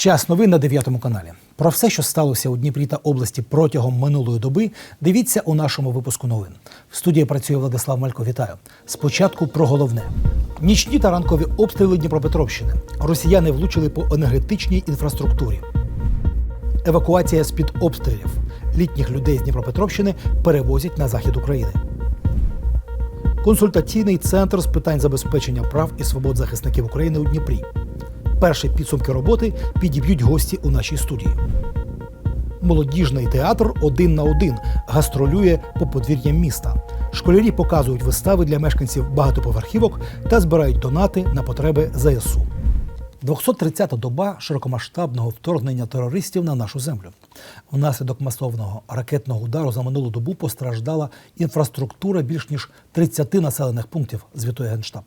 Час новин на 9 каналі. Про все, що сталося у Дніпрі та області протягом минулої доби, дивіться у нашому випуску новин. В студії працює Владислав Малько. Вітаю. Спочатку про головне: нічні та ранкові обстріли Дніпропетровщини. Росіяни влучили по енергетичній інфраструктурі. Евакуація з під обстрілів. Літніх людей з Дніпропетровщини перевозять на захід України. Консультаційний центр з питань забезпечення прав і свобод захисників України у Дніпрі. Перші підсумки роботи підіб'ють гості у нашій студії. Молодіжний театр один на один гастролює по подвір'ям міста. Школярі показують вистави для мешканців багатоповерхівок та збирають донати на потреби ЗСУ. 230-та доба широкомасштабного вторгнення терористів на нашу землю. Внаслідок масовного ракетного удару за минулу добу постраждала інфраструктура більш ніж 30 населених пунктів, звітує Генштаб.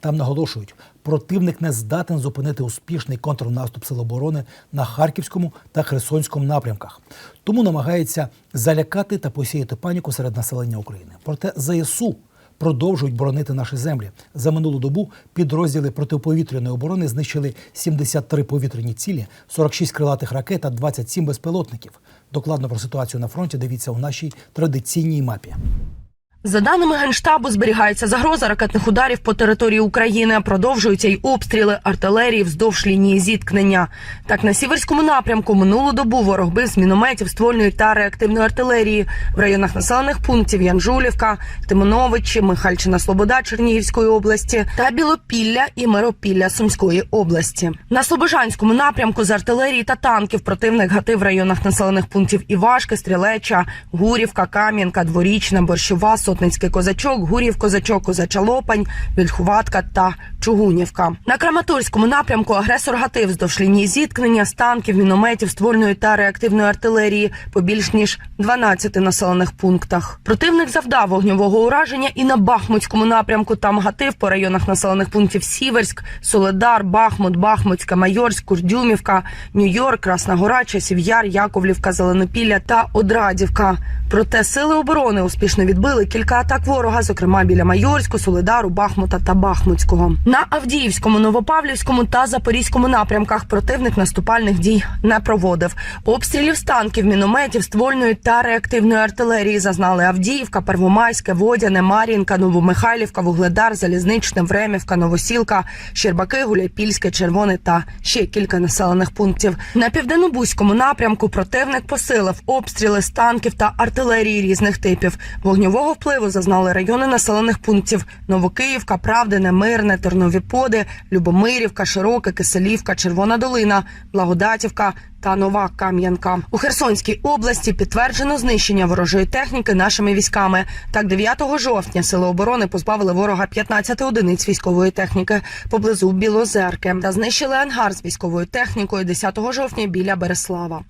Там наголошують, противник не здатен зупинити успішний контрнаступ Сил оборони на Харківському та Херсонському напрямках. Тому намагається залякати та посіяти паніку серед населення України. Проте ЗСУ продовжують боронити наші землі. За минулу добу підрозділи протиповітряної оборони знищили 73 повітряні цілі, 46 крилатих ракет та 27 безпілотників. Докладно про ситуацію на фронті дивіться у нашій традиційній мапі. За даними генштабу, зберігається загроза ракетних ударів по території України. Продовжуються й обстріли артилерії вздовж лінії зіткнення. Так на сіверському напрямку минулу добу ворог бив з мінометів ствольної та реактивної артилерії в районах населених пунктів Янжулівка, Тимоновичі, Михальчина Слобода Чернігівської області та Білопілля і Миропілля Сумської області. На Слобожанському напрямку з артилерії та танків противник гатив в районах населених пунктів Івашки, Стрілеча, Гурівка, Кам'янка, Дворічна, Борщова, Сотницький козачок, Гурів козачок, Козача Лопань, Вільхуватка та Чугунівка. На Краматорському напрямку агресор гатив вздовж лінії зіткнення з танків, мінометів, ствольної та реактивної артилерії по більш ніж 12 населених пунктах. Противник завдав вогньового ураження і на Бахмутському напрямку. Там гатив по районах населених пунктів Сіверськ, Соледар, Бахмут, Бахмутська, Майорськ, Курдюмівка, Нью-Йорк, Красна Гора, Часів Яр, Яковлівка, Зеленопілля та Одрадівка. Проте сили оборони успішно відбили кілька атак ворога, зокрема біля Майорську, Соледару, Бахмута та Бахмутського. На Авдіївському, Новопавлівському та Запорізькому напрямках противник наступальних дій не проводив. Обстрілів з танків, мінометів, ствольної та реактивної артилерії зазнали Авдіївка, Первомайське, Водяне, Мар'їнка, Новомихайлівка, Вугледар, Залізничне, Времівка, Новосілка, Щербаки, Гуляйпільське, Червоне та ще кілька населених пунктів. На південнобузькому напрямку противник посилив обстріли з танків та артилерії різних типів. Вогньового впливу зазнали райони населених пунктів: Новокиївка, Правдине, Мирне, Тернові Поди, Любомирівка, Широке, Киселівка, Червона Долина, Благодатівка та Нова Кам'янка. У Херсонській області підтверджено знищення ворожої техніки нашими військами. Так, 9 жовтня сили оборони позбавили ворога 15 одиниць військової техніки поблизу Білозерки та знищили ангар з військовою технікою 10 жовтня біля Береслава.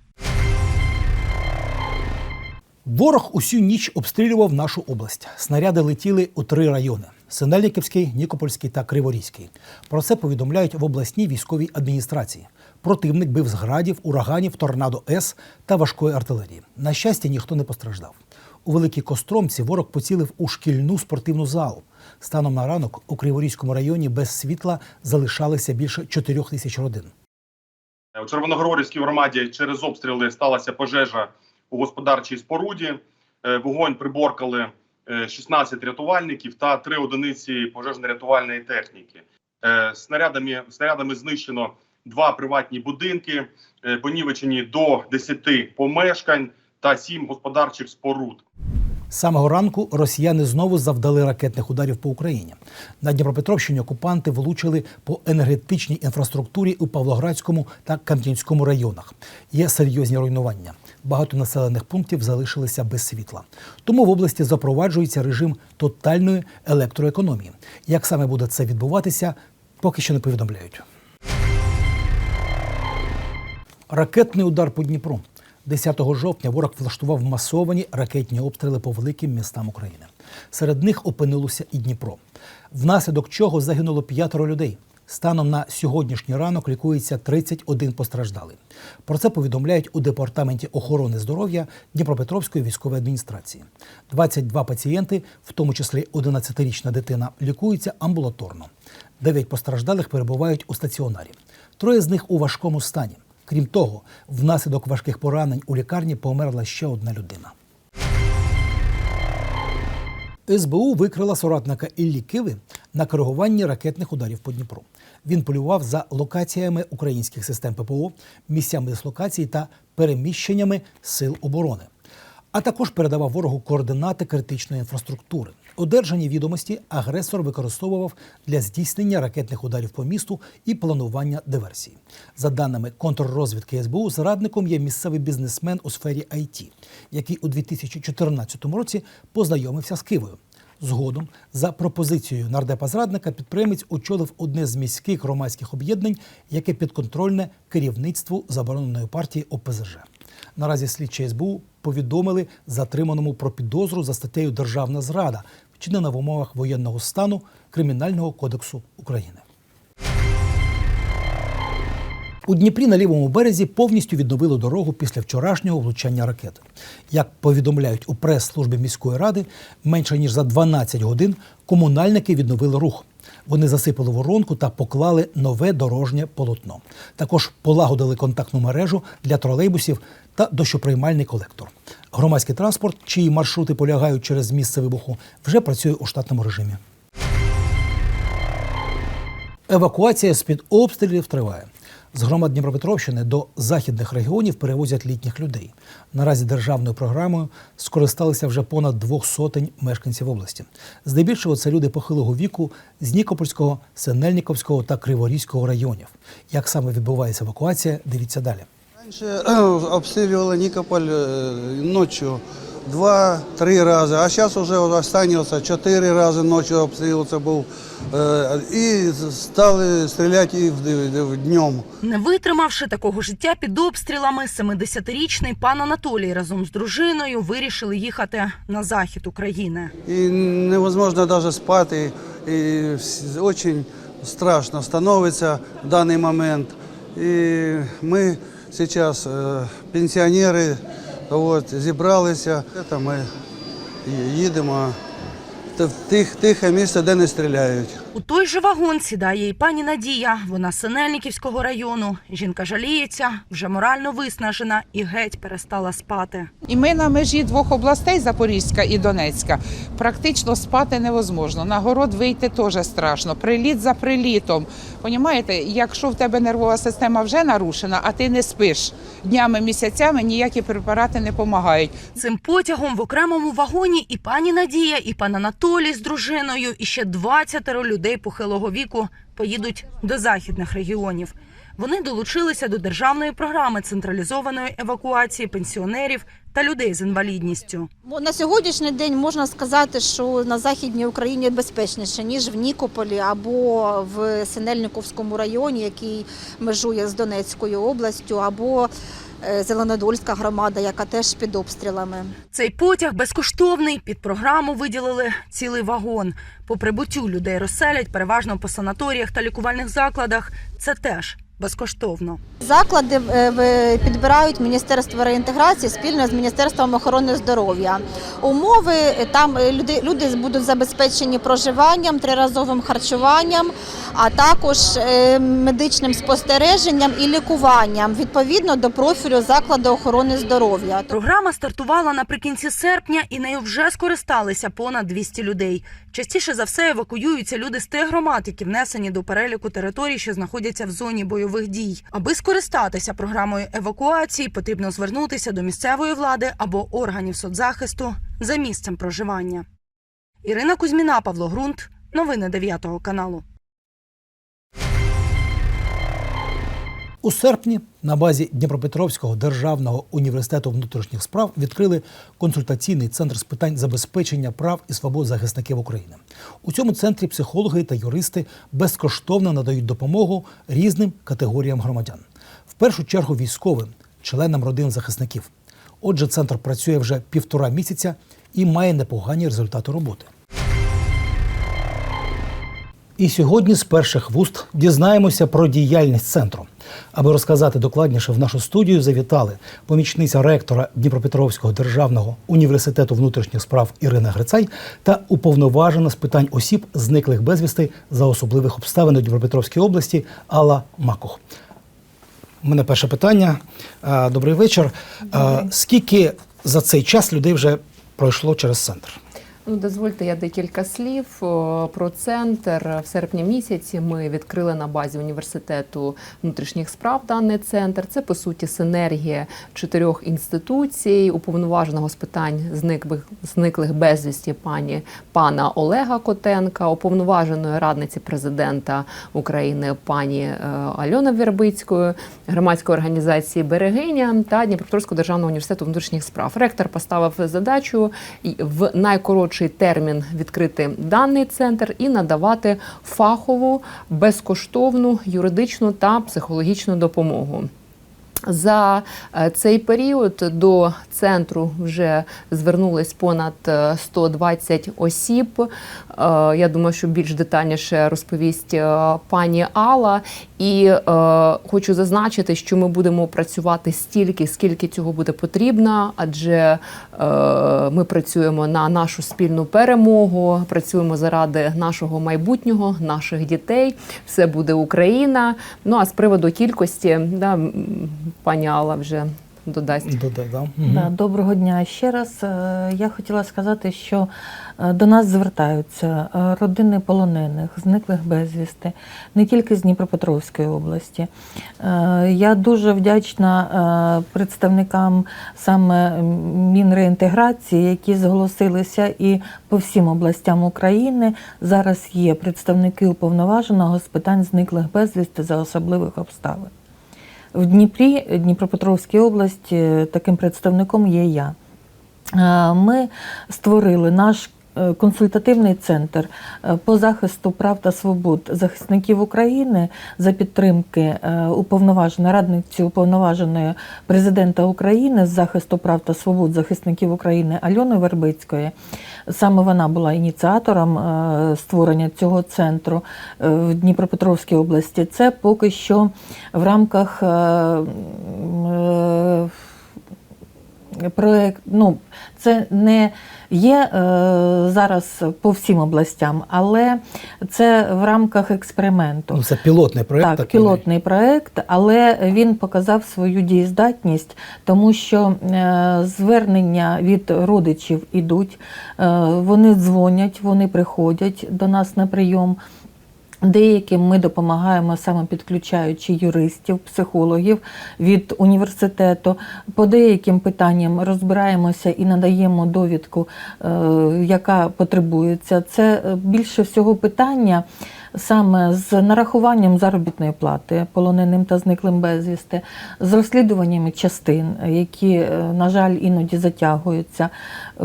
Ворог усю ніч обстрілював нашу область. Снаряди летіли у три райони: Синельниківський, Нікопольський та Криворізький. Про це повідомляють в обласній військовій адміністрації. Противник бив з градів, ураганів, торнадо С та важкої артилерії. На щастя, ніхто не постраждав. У великій Костромці ворог поцілив у шкільну спортивну залу. Станом на ранок у Криворізькому районі без світла залишалися більше 4 тисяч родин. У Червоногрорівській громаді через обстріли сталася пожежа у господарчій споруді. Е, Вогонь приборкали е, 16 рятувальників та 3 одиниці пожежно-рятувальної техніки. Е, Снарядами, снарядами знищено два приватні будинки, е, понівечені до 10 помешкань та 7 господарчих споруд. Самого ранку росіяни знову завдали ракетних ударів по Україні. На Дніпропетровщині окупанти влучили по енергетичній інфраструктурі у Павлоградському та Кам'янському районах. Є серйозні руйнування. Багато населених пунктів залишилися без світла. Тому в області запроваджується режим тотальної електроекономії. Як саме буде це відбуватися, поки що не повідомляють. Ракетний удар по Дніпру. 10 жовтня ворог влаштував масовані ракетні обстріли по великим містам України. Серед них опинилося і Дніпро, внаслідок чого загинуло п'ятеро людей. Станом на сьогоднішній ранок лікується 31 постраждалий. Про це повідомляють у департаменті охорони здоров'я Дніпропетровської військової адміністрації. 22 пацієнти, в тому числі 11-річна дитина, лікуються амбулаторно. Дев'ять постраждалих перебувають у стаціонарі. Троє з них у важкому стані. Крім того, внаслідок важких поранень у лікарні померла ще одна людина. СБУ викрила соратника Іллі Киви на коригуванні ракетних ударів по Дніпру. Він полював за локаціями українських систем ППО, місцями дислокації та переміщеннями сил оборони, а також передавав ворогу координати критичної інфраструктури. Одержані відомості агресор використовував для здійснення ракетних ударів по місту і планування диверсій. За даними контррозвідки СБУ, зрадником є місцевий бізнесмен у сфері IT, який у 2014 році познайомився з Кивою. Згодом, за пропозицією нардепа зрадника, підприємець очолив одне з міських громадських об'єднань, яке підконтрольне керівництву забороненої партії ОПЗЖ. Наразі слідчі СБУ повідомили затриманому про підозру за статтею Державна зрада, вчинена в умовах воєнного стану Кримінального кодексу України. У Дніпрі на лівому березі повністю відновили дорогу після вчорашнього влучання ракети. Як повідомляють у прес-службі міської ради, менше ніж за 12 годин комунальники відновили рух. Вони засипали воронку та поклали нове дорожнє полотно. Також полагодили контактну мережу для тролейбусів та дощоприймальний колектор. Громадський транспорт, чиї маршрути полягають через місце вибуху, вже працює у штатному режимі. Евакуація з-під обстрілів триває. З громад Дніпропетровщини до західних регіонів перевозять літніх людей. Наразі державною програмою скористалися вже понад двох сотень мешканців області. Здебільшого це люди похилого віку з Нікопольського, Синельниковського та Криворізького районів. Як саме відбувається евакуація, дивіться далі. Раньше обстреливали Никополь э, ночью два-три раза, а сейчас уже вот останется четыре раза ночью обстрелился был. Э, И стали стрелять и в- в- днем. Не витримавши такого життя під обстрілами, 70-річний пан Анатолій разом з дружиною вирішили їхати на захід України. И невозможно даже спать, и, и вс- очень страшно становится в данный момент. И мы сейчас, э, вот, зібралися, ми їдемо в тих, тихе місце, де не стріляють. У той же вагон сідає і пані Надія. Вона з Синельниківського району. Жінка жаліється, вже морально виснажена і геть перестала спати. І ми на межі двох областей Запорізька і Донецька. Практично спати невозможно. На город вийти теж страшно. Приліт за прилітом. Понімаєте, якщо в тебе нервова система вже нарушена, а ти не спиш днями, місяцями, ніякі препарати не допомагають. Цим потягом в окремому вагоні і пані Надія, і пан Анатолій з дружиною, і ще 20 людей похилого віку поїдуть до західних регіонів. Вони долучилися до державної програми централізованої евакуації пенсіонерів та людей з інвалідністю. На сьогоднішній день можна сказати, що на західній Україні безпечніше ніж в Нікополі або в Синельниковському районі, який межує з Донецькою областю, або Зеленодольська громада, яка теж під обстрілами. Цей потяг безкоштовний. Під програму виділили цілий вагон. По прибуттю людей розселять переважно по санаторіях та лікувальних закладах. Це теж безкоштовно. Заклади е, підбирають Міністерство реінтеграції спільно з Міністерством охорони здоров'я. Умови е, там е, люди, люди будуть забезпечені проживанням, триразовим харчуванням, а також медичним спостереженням і лікуванням відповідно до профілю закладу охорони здоров'я. Програма стартувала наприкінці серпня, і нею вже скористалися понад 200 людей. Частіше за все евакуюються люди з тих громад, які внесені до переліку територій, що знаходяться в зоні бойових дій. Аби скористатися програмою евакуації, потрібно звернутися до місцевої влади або органів соцзахисту за місцем проживання. Ірина Кузьміна, Павло Грунт. Новини 9 каналу. У серпні на базі Дніпропетровського державного університету внутрішніх справ відкрили консультаційний центр з питань забезпечення прав і свобод захисників України. У цьому центрі психологи та юристи безкоштовно надають допомогу різним категоріям громадян. В першу чергу військовим, членам родин захисників. Отже, центр працює вже півтора місяця і має непогані результати роботи. І сьогодні з перших вуст дізнаємося про діяльність центру. Аби розказати докладніше, в нашу студію завітали помічниця ректора Дніпропетровського державного університету внутрішніх справ Ірина Грицай та уповноважена з питань осіб, зниклих безвісти за особливих обставин у Дніпропетровській області Алла Макух. У мене перше питання. Добрий вечір. Е, Скільки за цей час людей вже пройшло через центр? Ну, дозвольте я декілька слів про центр. В серпні місяці ми відкрили на базі університету внутрішніх справ даний центр. Це по суті синергія чотирьох інституцій, уповноваженого з питань зниклих, безвісті пані пана Олега Котенка, уповноваженої радниці президента України пані е, Альони Вербицької, громадської організації Берегиня та Дніпропетровського державного університету внутрішніх справ. Ректор поставив задачу в найкоротший термін відкрити даний центр і надавати фахову, безкоштовну юридичну та психологічну допомогу. За е, цей період до центру вже звернулись понад е, 120 осіб. Е, Я думаю, що більш детальніше розповість е, пані Алла. І е, хочу зазначити, що ми будемо працювати стільки, скільки цього буде потрібно, адже ми працюємо на нашу спільну перемогу, працюємо заради нашого майбутнього, наших дітей. Все буде Україна. Ну а з приводу кількості, да, пані Алла вже додасть. Да, да, доброго дня ще раз. Е, Я хотіла сказати, що е, до нас звертаються е, родини полонених, зниклих безвісти, не тільки з Дніпропетровської області. Я дуже вдячна представникам саме Мінреінтеграції, які зголосилися і по всім областям України. Зараз є представники уповноваженого з питань зниклих безвісти за особливих обставин. В Дніпрі, Дніпропетровській області, таким представником є я. Е, Ми створили наш консультативний центр е, по захисту прав та свобод захисників України за підтримки е, уповноваженої радниці уповноваженої президента України з захисту прав та свобод захисників України Альони Вербицької. Саме вона була ініціатором е, створення цього центру е, в Дніпропетровській області. Це поки що в рамках е, е, проект. Ну, це не є е, зараз по всім областям, але це в рамках експерименту. Ну, це пілотний проєкт. Так, такий. пілотний проект, але він показав свою дієздатність, тому що е, звернення від родичів ідуть, е, вони дзвонять, вони приходять до нас на прийом. Деяким ми допомагаємо саме підключаючи юристів, психологів від університету. По деяким питанням розбираємося і надаємо довідку, е, яка потребується. Це е, більше всього питання саме з нарахуванням заробітної плати полоненим та зниклим безвісти, з розслідуваннями частин, які, е, на жаль, іноді затягуються. Е,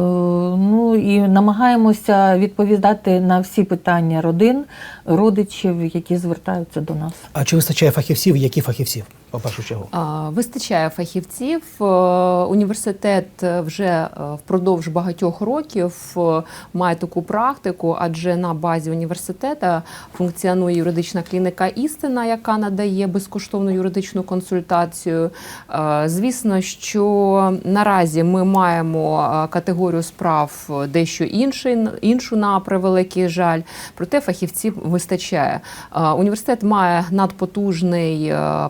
Ну і намагаємося відповідати на всі питання родин, родичів, які звертаються до нас. А чи вистачає фахівців? Які фахівців, по першу чергу? Вистачає фахівців. Е, Університет вже е, впродовж багатьох років е, має таку практику, адже на базі університету функціонує юридична клініка Істина, яка надає безкоштовну юридичну консультацію. Е, Звісно, що наразі ми маємо е, категорію справ дещо інший, іншу на превеликий жаль, проте фахівців вистачає. Е, Університет має надпотужний е,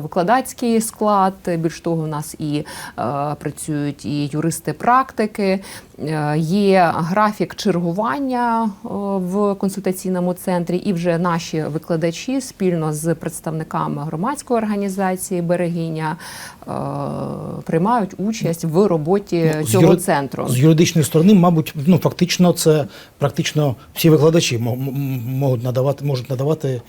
професорсько-викладацький склад. Більш того, у нас і е, працюють і юристи-практики. Е, Є графік чергування е, в консультаційному центрі, і вже наші викладачі спільно з представниками громадської організації Берегиня приймають участь в роботі Ну, цього юри- центру. З юридичної сторони, мабуть, ну фактично, це практично всі викладачі мо- можуть надавати, можуть надавати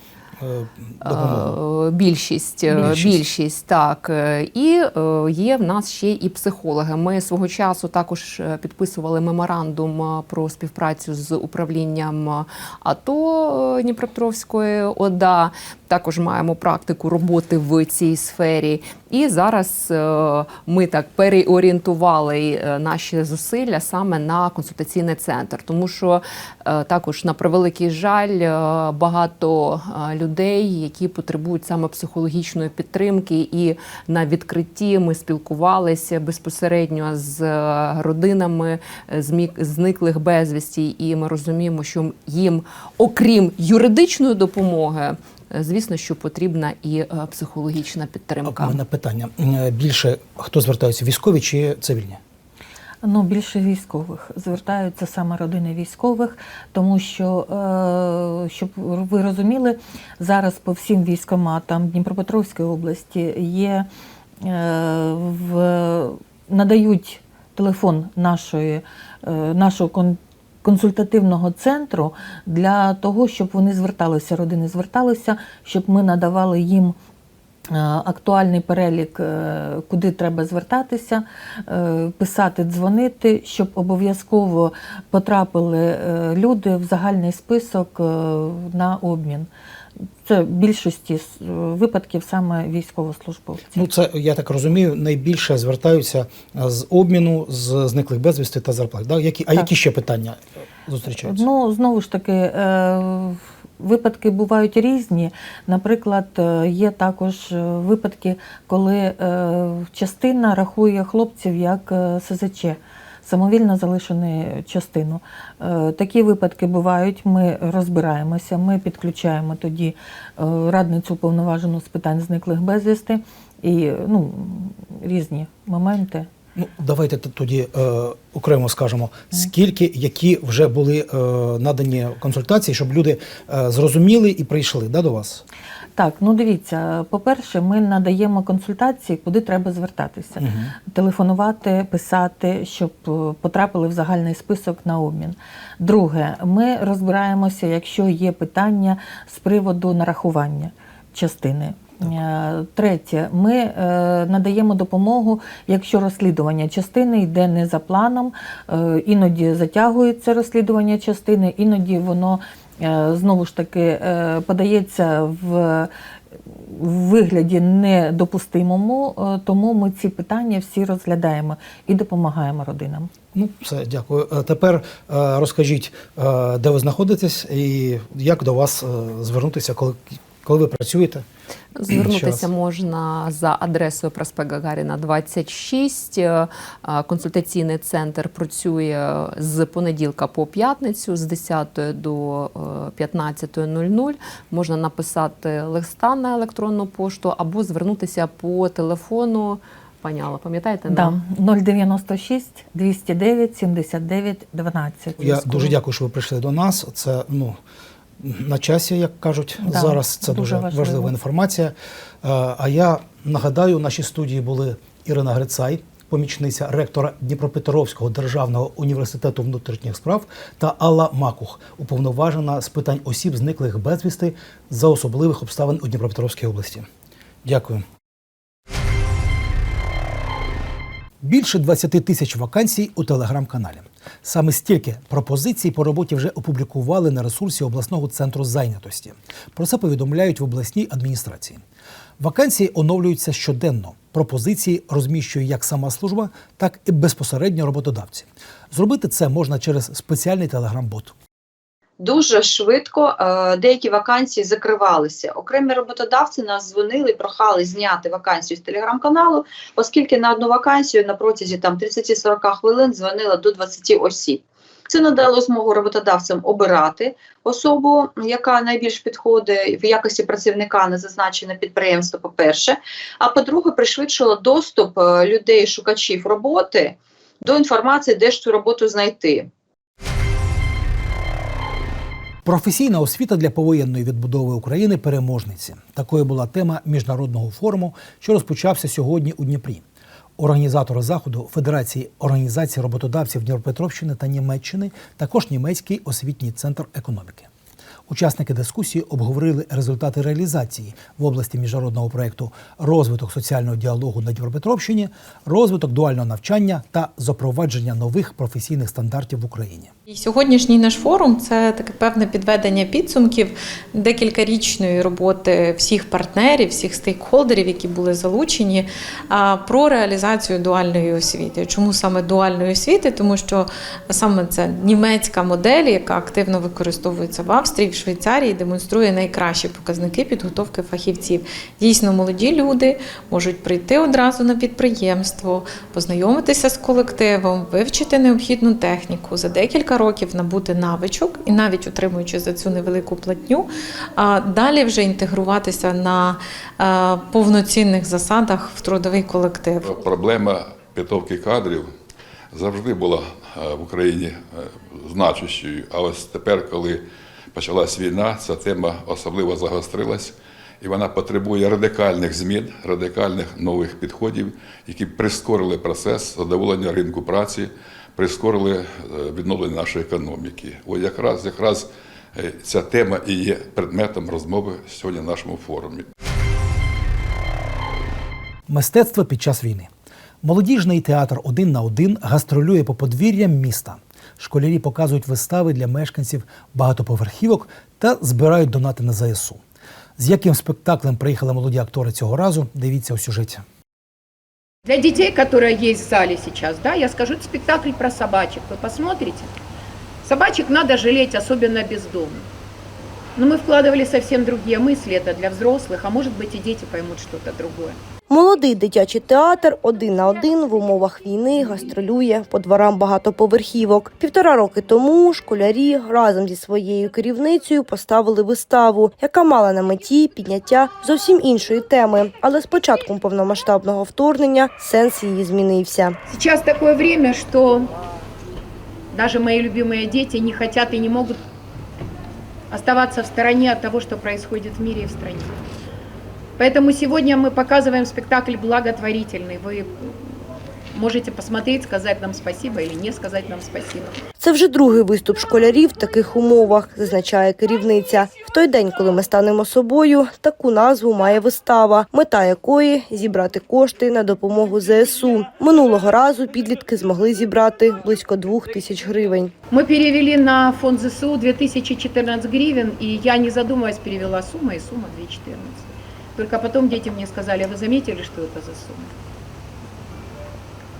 допомогу. Е, Більшість, е, Більшість. більшість, так. Е, І е, є в нас ще і психологи. Ми свого часу також е, підписували меморандум е, про співпрацю з управлінням е, АТО е, Дніпропетровської ОДА. Також маємо практику роботи в цій сфері. І зараз е, ми так переорієнтували е, наші зусилля саме на консультаційний центр, тому що е, також на превеликий жаль е, багато е, людей, які потребують саме психологічної підтримки, і на відкритті ми спілкувалися безпосередньо з е, родинами е, зниклих безвісті, і ми розуміємо, що їм, окрім юридичної допомоги, е, звісно, що потрібна і психологічна У підтримка. мене питання. Більше хто звертається, військові чи цивільні? Ну, більше військових звертаються саме родини військових, тому що, е, щоб ви розуміли, зараз по всім військоматам Дніпропетровської області є е, в, надають телефон нашої, е, нашого кон- консультативного центру для того, щоб вони зверталися, родини зверталися, щоб ми надавали їм. Е, Актуальний перелік, е, куди треба звертатися, е, писати, дзвонити, щоб обов'язково потрапили люди в загальний список на обмін. Це в більшості випадків саме військовослужбовці. Ну, це я так розумію, найбільше звертаються з обміну з зниклих безвісти та зарплат. Да? Які, а Так. які ще питання зустрічаються? Ну, знову ж таки, випадки бувають різні. Наприклад, е, є також е, випадки, коли е, частина рахує хлопців як СЗЧ. Самовільно залишені частину. Такі випадки бувають. Ми розбираємося, ми підключаємо тоді радницю уповноважену з питань зниклих безвісти і ну, різні моменти. Ну, давайте тоді е, окремо скажемо, скільки, які вже були е, надані консультації, щоб люди е, зрозуміли і прийшли да, до вас. Так, ну дивіться, по-перше, ми надаємо консультації, куди треба звертатися, телефонувати, писати, щоб е, потрапили в загальний список на обмін. Друге, ми розбираємося, якщо є питання з приводу нарахування частини. Е, Третє, ми е, надаємо допомогу, якщо розслідування частини йде не за планом, е, іноді затягується розслідування частини, іноді воно знову ж таки подається в в вигляді недопустимому, тому ми ці питання всі розглядаємо і допомагаємо родинам. Ну, все, дякую. Тепер розкажіть, де ви знаходитесь і як до вас звернутися, коли, коли ви працюєте? Звернутися можна за адресою проспект Гагаріна 26. Е, Консультаційний центр працює з понеділка по п'ятницю з 10 до е, 15.00. Можна написати листа на електронну пошту або звернутися по телефону. Пані Алла, пам'ятаєте? Да, 096 209 79 12. Я дуже дякую, що ви прийшли до нас. Це ну на часі, як кажуть, Да, зараз це дуже дуже, важливо. важлива інформація. Е, А я нагадаю, в нашій студії були Ірина Грицай, помічниця ректора Дніпропетровського державного університету внутрішніх справ, та Алла Макух, уповноважена з питань осіб, зниклих безвісти за особливих обставин у Дніпропетровській області. Дякую. Більше 20 тисяч вакансій у телеграм-каналі. Саме стільки пропозицій по роботі вже опублікували на ресурсі обласного центру зайнятості. Про це повідомляють в обласній адміністрації. Вакансії оновлюються щоденно. Пропозиції розміщує як сама служба, так і безпосередньо роботодавці. Зробити це можна через спеціальний телеграм-бот. Дуже швидко е, деякі вакансії закривалися. Окремі роботодавці нас дзвонили, прохали зняти вакансію з телеграм-каналу, оскільки на одну вакансію на протязі там 30-40 хвилин дзвонило до 20 осіб. Це надало змогу роботодавцям обирати особу, яка найбільш підходить в якості працівника на зазначене підприємство. По-перше, а по-друге, пришвидшило доступ е, людей, шукачів роботи до інформації, де ж цю роботу знайти. Професійна освіта для повоєнної відбудови України переможниці. Такою була тема міжнародного форуму, що розпочався сьогодні у Дніпрі. Організатори заходу Федерації організацій роботодавців Дніпропетровщини та Німеччини, також німецький освітній центр економіки. Учасники дискусії обговорили результати реалізації в області міжнародного проєкту розвиток соціального діалогу на Дніпропетровщині, розвиток дуального навчання та запровадження нових професійних стандартів в Україні. І сьогоднішній наш форум це таке певне підведення підсумків декількарічної роботи всіх партнерів, всіх стейкхолдерів, які були залучені, про реалізацію дуальної освіти. Чому саме дуальної освіти? Тому що саме це німецька модель, яка активно використовується в Австрії, Швейцарії демонструє найкращі показники підготовки фахівців. Дійсно, молоді люди можуть прийти одразу на підприємство, познайомитися з колективом, вивчити необхідну техніку, за декілька років набути навичок і навіть отримуючи за цю невелику платню, а далі вже інтегруватися на е, повноцінних засадах в трудовий колектив. Проблема підготовки кадрів завжди була е, в Україні е, значущою. А ось тепер, коли почалась війна, ця тема особливо загострилась, і вона потребує радикальних змін, радикальних нових підходів, які прискорили процес задоволення ринку праці, прискорили е, відновлення нашої економіки. Ось якраз, якраз е, ця тема і є предметом розмови сьогодні на нашому форумі. Мистецтво під час війни. Молодіжний театр один на один гастролює по подвір'ям міста Школярі показують вистави для мешканців багатоповерхівок та збирають донати на ЗСУ. З яким спектаклем приїхали молоді актори цього разу, дивіться у сюжеті. Для детей, которые есть в зале сейчас, да, я скажу, это спектакль про собачек. Вы посмотрите. Собачек надо жалеть, особенно бездомных. Но мы вкладывали совсем другие мысли, это для взрослых, а может быть и дети поймут что-то другое. Молодий дитячий театр один на один в умовах війни гастролює по дворам багатоповерхівок. Півтора роки тому школярі разом зі своєю керівницею поставили виставу, яка мала на меті підняття зовсім іншої теми. Але з початком повномасштабного вторгнення сенс її змінився. Сейчас такое время, что даже мои любимые дети не хотят и не могут оставаться в стороне от того, что происходит в мире и в стране. Поэтому сегодня мы показываем спектакль благотворительный. Вы можете посмотреть, сказать нам спасибо или не сказать нам спасибо. Це вже другий виступ школярів в таких умовах, зазначає керівниця. В той день, коли ми станемо собою, таку назву має вистава, мета якої зібрати кошти на допомогу ЗСУ. Минулого разу підлітки змогли зібрати близько двох тисяч гривень. Мы перевели на фонд ЗСУ 2014 гривен, и я, не задумываясь, перевела сумму, и сумма 2014. Только потом дети мне сказали, а вы заметили, что это за сумма?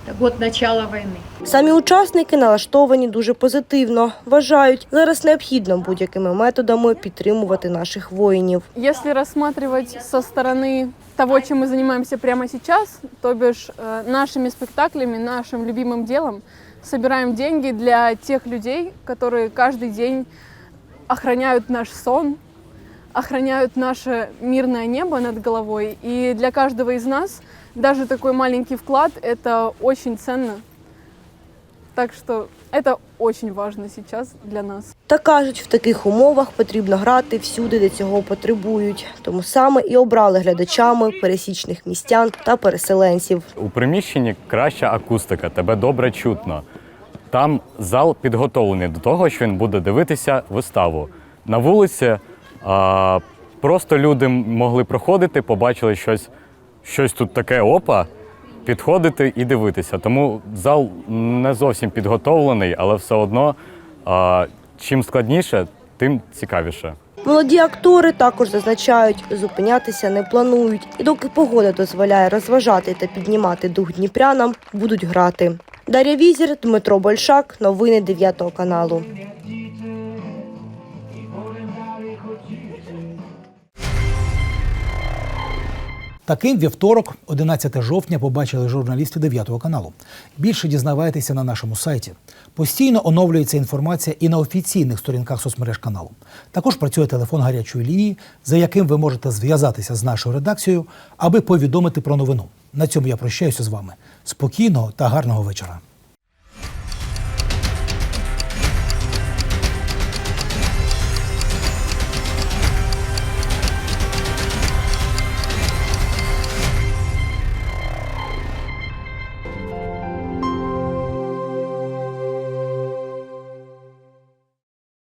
Это год начала войны. Самі учасники налаштовані дуже позитивно. Вважають, зараз необхідно будь-якими методами підтримувати наших воїнів. Если рассматривать со стороны того, чем мы занимаемся прямо сейчас, то бишь э, нашими спектаклями, нашим любимым делом, собираем деньги для тех людей, которые каждый день охраняют наш сон, охраняют наше мирное небо над головой. И для каждого из нас даже такой маленький вклад – это очень ценно. Так что это очень важно сейчас для нас. Та кажуть, в таких умовах потрібно грати всюди, де цього потребують. Тому саме і обрали глядачами пересічних містян та переселенців. У приміщенні краща акустика, тебе добре чутно. Там зал підготовлений до того, що він буде дивитися виставу. На вулиці а, просто люди могли проходити, побачили щось, щось тут таке опа, підходити і дивитися. Тому зал не зовсім підготовлений, але все одно а, чим складніше, тим цікавіше. Молоді актори також зазначають, зупинятися не планують. І доки погода дозволяє розважати та піднімати дух дніпрянам, будуть грати. Дар'я Візір, Дмитро Большак. Новини 9 каналу. Таким вівторок, 11 жовтня, побачили журналісти 9 каналу. Більше дізнавайтеся на нашому сайті. Постійно оновлюється інформація і на офіційних сторінках соцмереж каналу. Також працює телефон гарячої лінії, за яким ви можете зв'язатися з нашою редакцією, аби повідомити про новину. На цьому я прощаюся з вами. Спокійного та гарного вечора.